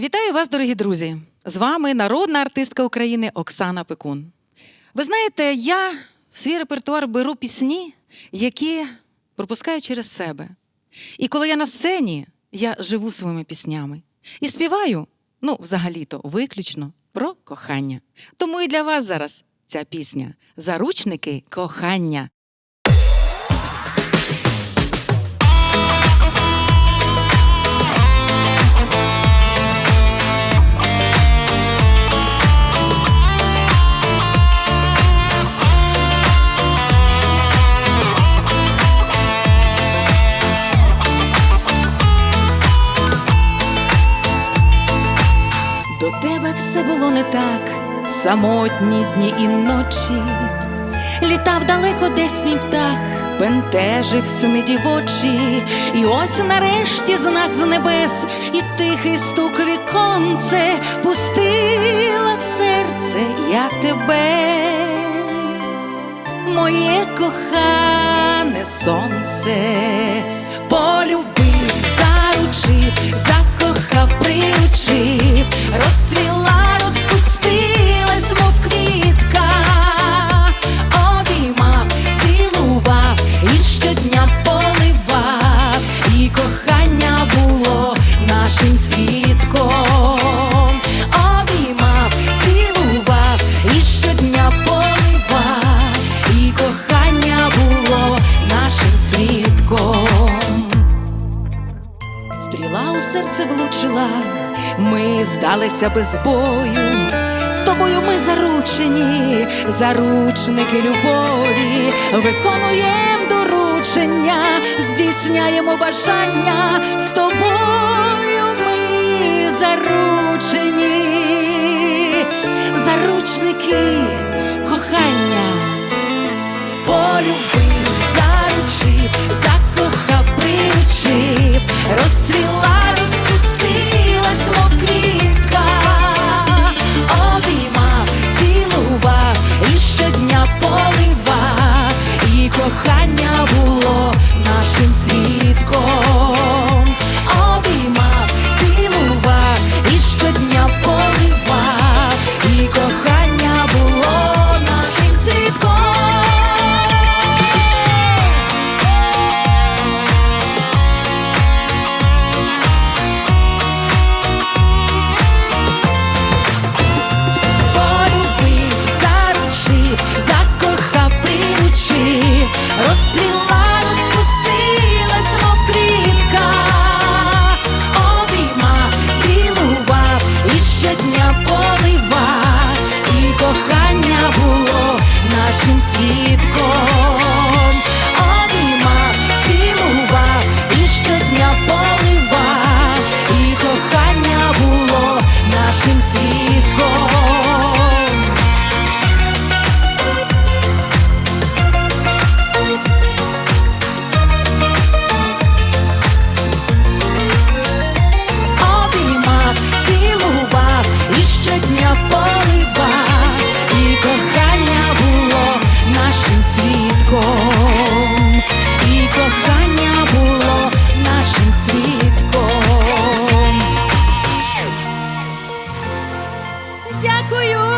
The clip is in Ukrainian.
Вітаю вас, дорогі друзі! З вами народна артистка України Оксана Пекун. Ви знаєте, я в свій репертуар беру пісні, які пропускаю через себе. І коли я на сцені, я живу своїми піснями і співаю, ну, взагалі-то, виключно про кохання. Тому і для вас зараз ця пісня Заручники кохання. До тебе все було не так, самотні дні і ночі. Літав далеко десь мій птах, бентежив сни дівочі, і ось нарешті знак з небес, і тихий стук віконце пустила в серце. Я тебе, моє кохане сонце, здалися без бою. З тобою ми заручені, заручники любові, виконуємо доручення, здійсняємо бажання, з тобою ми заручені, кохання було нашим світом. oscilar. Дякую.